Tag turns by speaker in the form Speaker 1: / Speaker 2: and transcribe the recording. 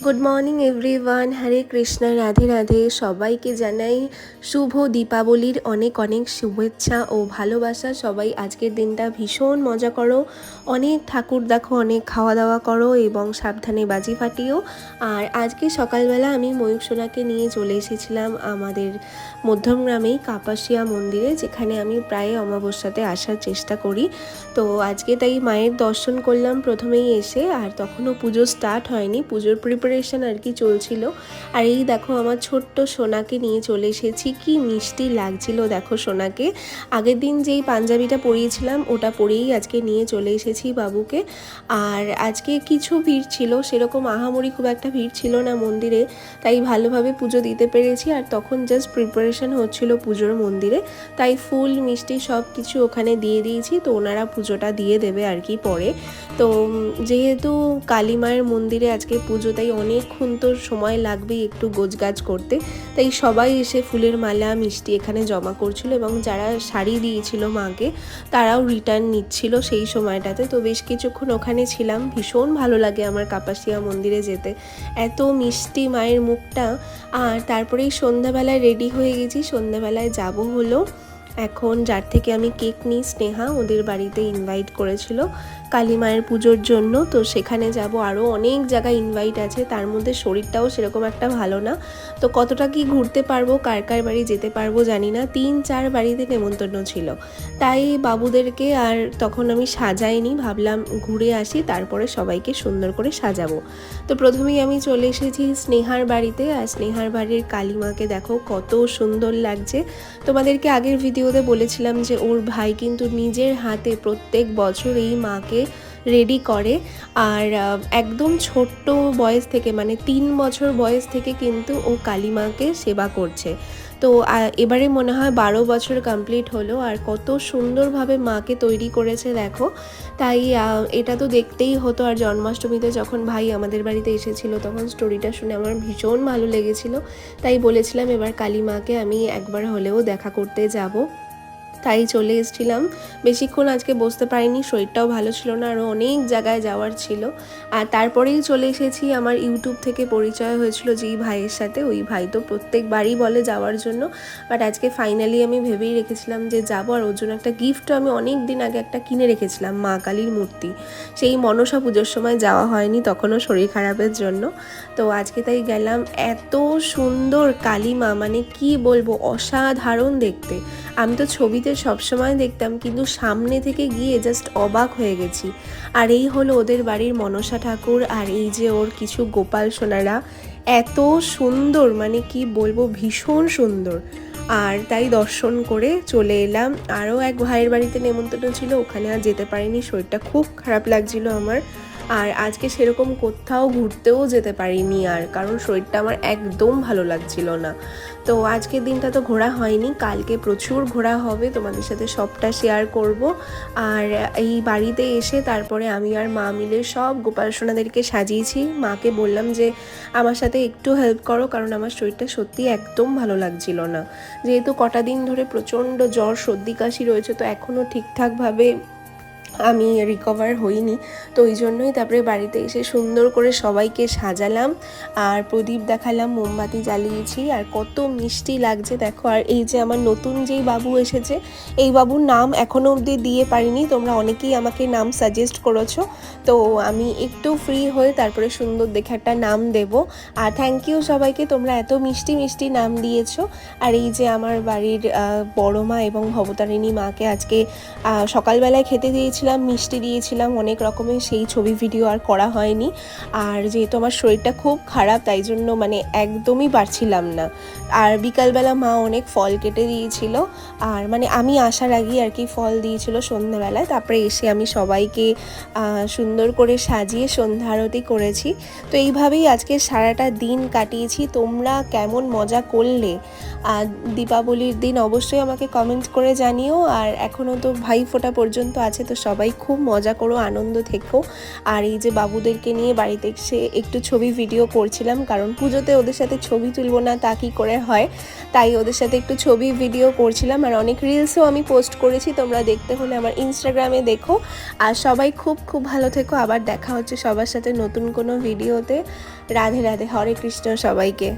Speaker 1: Good morning everyone Hare Krishna Radhe Radhe সবাইকে জানাই শুভ দীপাবলির অনেক অনেক শুভেচ্ছা ও ভালোবাসা। সবাই আজকের দিনটা ভীষণ মজা করো, অনেক ঠাকুর দেখো, অনেক খাওয়া দাওয়া করো এবং সাবধানে বাজি ফাটিও। আর আজকে সকালবেলা আমি ময়ূর সোনাকে নিয়ে চলে এসেছিলাম আমাদের মধ্যমগ্রামেই কাপাসিয়া মন্দিরে, যেখানে আমি প্রায় অমাবস্যাতে আসার চেষ্টা করি। তো আজকে তাই মায়ের দর্শন করলাম প্রথমেই এসে, আর তখনও পুজো স্টার্ট হয়নি। পুজোর প্রিপারেশন আর কি চলছিল। আর এই দেখো আমার ছোট্ট সোনাকে নিয়ে চলে এসেছি। কি মিষ্টি লাগছিল দেখো সোনাকে। আগের দিন যেই পাঞ্জাবিটা পরিয়েছিলাম, ওটা পরেই আজকে নিয়ে চলে এসেছি বাবুকে। আর আজকে কিছু ভিড় ছিল, সেরকম আহামরি খুব একটা ভিড় ছিল না মন্দিরে। তাই ভালোভাবে পুজো দিতে পেরেছি। আর তখন জাস্ট প্রিপারেশন হচ্ছিল পুজোর মন্দিরে। তাই ফুল, মিষ্টি সব কিছু ওখানে দিয়ে দিয়েছি। তো ওনারা পুজোটা দিয়ে দেবে আর কি পরে। তো যেহেতু কালী মায়ের মন্দিরে আজকে পুজো, তাই অনেকক্ষণ তো সময় লাগবেই একটু গোছগাছ করতে। তাই সবাই এসে ফুলের মালা, মিষ্টি এখানে জমা করছিল এবং যারা শাড়ি দিয়েছিল মাকে, তারাও রিটার্ন নিচ্ছিল সেই সময়টাতে। তো বেশ কিছুক্ষণ ওখানে ছিলাম। ভীষণ ভালো লাগে আমার কাপাসিয়া মন্দিরে যেতে। এত মিষ্টি মায়ের মুখটা। আর তারপরেই সন্ধ্যাবেলায় রেডি হয়ে গেছি। সন্ধ্যাবেলায় যাব হলো। এখন যার থেকে আমি কেক নিই, স্নেহা ওদের বাড়িতে ইনভাইট করেছিল কালী মায়ের পুজোর জন্য। তো সেখানে যাব আরও অনেক জায়গায় ইনভাইট আছে, তার মধ্যে শরীরটাও সেরকম একটা ভালো না। তো কতটা কি ঘুরতে পারব, কার কার বাড়ি যেতে পারব জানি না, তিন চার বাড়িতে নেমন্তন্ন ছিল। তাই বাবুদেরকে আর তখন আমি সাজাইনি, ভাবলাম ঘুরে আসি, তারপরে সবাইকে সুন্দর করে সাজাবো। তো প্রথমেই আমি চলে এসেছি স্নেহার বাড়িতে, আর স্নেহার বাড়ির কালিমাকে দেখো কত সুন্দর লাগছে। তোমাদেরকে আগের ভিডিওতে বলেছিলাম যে ওর ভাই কিন্তু নিজের হাতে প্রত্যেক বছর এই মাকে রেডি করে। আর একদম ছোট্ট বয়স থেকে মানে তিন বছর বয়স থেকে কিন্তু ও কালিমাকে সেবা করছে। তো এবারে মনে হয় বারো বছর কমপ্লিট হলো। আর কত সুন্দরভাবে মাকে তৈরি করেছে দেখো। তাই এটা তো দেখতেই হতো। আর জন্মাষ্টমীতে যখন ভাই আমাদের বাড়িতে এসেছিল, তখন স্টোরিটা শুনে আমার ভীষণ ভালো লেগেছিল। তাই বলেছিলাম এবার কালী মাকে আমি একবার হলেও দেখা করতে যাব। তাই চলে এসেছিলাম। বেশিক্ষণ আজকে বসতে পারিনি, শরীরটাও ভালো ছিল না, আরও অনেক জায়গায় যাওয়ার ছিল। আর তারপরেই চলে এসেছি, আমার ইউটিউব থেকে পরিচয় হয়েছিল যেই ভাইয়ের সাথে। ওই ভাই তো প্রত্যেকবারই বলে যাওয়ার জন্য। বাট আজকে ফাইনালি আমি ভেবেই রেখেছিলাম যে যাব, আর ওর জন্য একটা গিফটও আমি অনেক দিন আগে একটা কিনে রেখেছিলাম, মা কালীর মূর্তি। সেই মনসা পুজোর সময় যাওয়া হয়নি তখনও শরীর খারাপের জন্য। তো আজকে তাই গেলাম, এত সুন্দর কালী মা মানে কি বলব, অসাধারণ দেখতে। আমি তো ছবিতে সবসময় দেখতাম, কিন্তু সামনে থেকে গিয়ে জাস্ট অবাক হয়ে গেছি। আর এই হলো ওদের বাড়ির মনসা ঠাকুর আর এই যে ওর কিছু গোপাল সোনারা, এত সুন্দর মানে কি বলব, ভীষণ সুন্দর। আর তাই দর্শন করে চলে এলাম। আরও এক ভাইয়ের বাড়িতে নেমন্তন্ন ছিল, ওখানে আর যেতে পারিনি, শরীরটা খুব খারাপ লাগছিল আমার। আর আজকে সেরকম কোথাও ঘুরতেও যেতে পারিনি আর, কারণ শরীরটা আমার একদম ভালো লাগছিল না। তো আজকের দিনটা তো ঘোরা হয়নি, কালকে প্রচুর ঘোরা হবে, তোমাদের সাথে সবটা শেয়ার করব। আর এই বাড়িতে এসে তারপরে আমি আর মা মিলে সব গোপাল সোনাদেরকে সাজিয়েছি। মাকে বললাম যে, আমার সাথে একটু হেল্প করো, কারণ আমার শরীরটা সত্যি একদম ভালো লাগছিল না। যেহেতু কটা দিন ধরে প্রচণ্ড জ্বর, সর্দি, কাশি রয়েছে, তো এখনও ঠিকঠাকভাবে আমি রিকভার হইনি। তো ওই জন্যই তারপরে বাড়িতে এসে সুন্দর করে সবাইকে সাজালাম। আর প্রদীপ দেখালাম, মোমবাতি জ্বালিয়েছি। আর কত মিষ্টি লাগছে, দেখো। আর এই যে আমার নতুন যেই বাবু এসেছে, এই বাবুর নাম এখনও অবধি দিয়ে পারিনি। তোমরা অনেকেই আমাকে নাম সাজেস্ট করেছ। তো আমি একটু ফ্রি হয়ে তারপরে সুন্দর দেখে একটা নাম দেব। আর থ্যাংক ইউ সবাইকে, তোমরা এত মিষ্টি মিষ্টি নাম দিয়েছ। আর এই যে আমার বাড়ির বড় মা এবং ভবতারিণী মাকে আজকে সকালবেলায় খেতে দিয়েছিলাম, মিষ্টি দিয়েছিলাম, অনেক রকমের সেই ছবি ভিডিও আর করা হয়নি। আর যেহেতু আমার শরীরটা খুব খারাপ, তাই জন্য মানে একদমই পারছিলাম না। আর বিকালবেলা মা অনেক ফল কেটে দিয়েছিল। আর মানে আমি আসার আগেই আর কি ফল দিয়েছিল সন্ধ্যাবেলায়। তারপরে এসে আমি সবাইকে সুন্দর করে সাজিয়ে সন্ধ্যা আরতি করেছি। তো এইভাবেই আজকে সারাটা দিন কাটিয়েছি। তোমরা কেমন মজা করলে? আর দীপাবলির দিন অবশ্যই আমাকে কমেন্ট করে জানিও। আর এখনও তো ভাই ফোটা পর্যন্ত আছে, তো সবাই খুব মজা করো, আনন্দ থেকো। আর এই যে বাবুদেরকে নিয়ে বাড়িতে এসে একটু ছবি ভিডিও করছিলাম, কারণ পুজোতে ওদের সাথে ছবি তুলবো না, তা কী করে হয়? তাই ওদের সাথে একটু ছবি ভিডিও করছিলাম, আর অনেক রিলসও আমি পোস্ট করেছি, তোমরা দেখতে হলে আমার ইনস্টাগ্রামে দেখো। আর সবাই খুব খুব ভালো থেকো, আবার দেখা হচ্ছে সবার সাথে নতুন কোনো ভিডিওতে রাধে রাধে, হরে কৃষ্ণ সবাইকে।